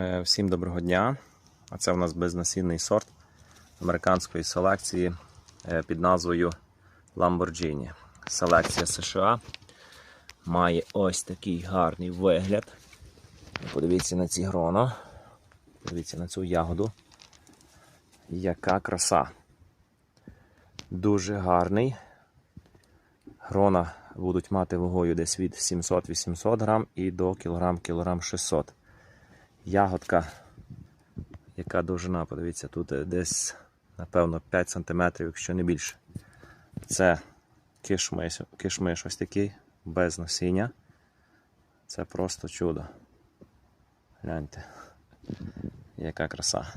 Е, Всім доброго дня. А це у нас безнасінний сорт американської селекції е, під назвою Lamborghini. Селекція США має ось такий гарний вигляд. Подивіться на ці гроно. Подивіться на цю ягоду. Яка краса. Дуже гарний. Грона будуть мати вагою десь від 700-800 грам і до кілограм кілограм 600. Ягодка, яка довжина, подивіться, тут е, десь, напевно, 5 см, якщо не більше. Це кишмиш, кишмиш ось такий, без насіння. Це просто чудо. Гляньте, яка краса.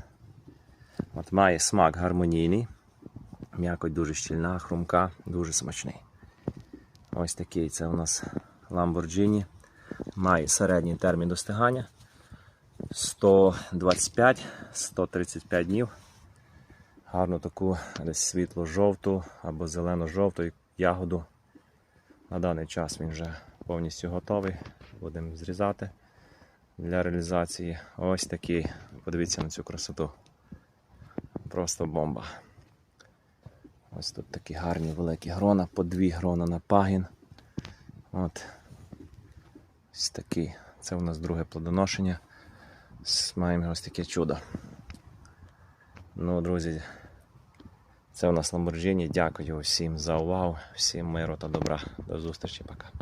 От має смак гармонійний, м'якоть дуже щільна, хрумка, дуже смачний. Ось такий це у нас Lamborghini. Має середній термін достигання 125-135 днів. Гарну таку десь світло-жовту або зелено-жовту ягоду. На даний час він вже повністю готовий. Будемо зрізати для реалізації. Ось такий. Подивіться на цю красоту. Просто бомба. Ось тут такі гарні великі грона, по дві грона на пагін. От. Ось такий. Це у нас друге плодоношення. Маємо ось таке чудо. Ну, друзі, це у нас Lamborghini. Дякую всім за увагу, всім миру та добра. До зустрічі, пока.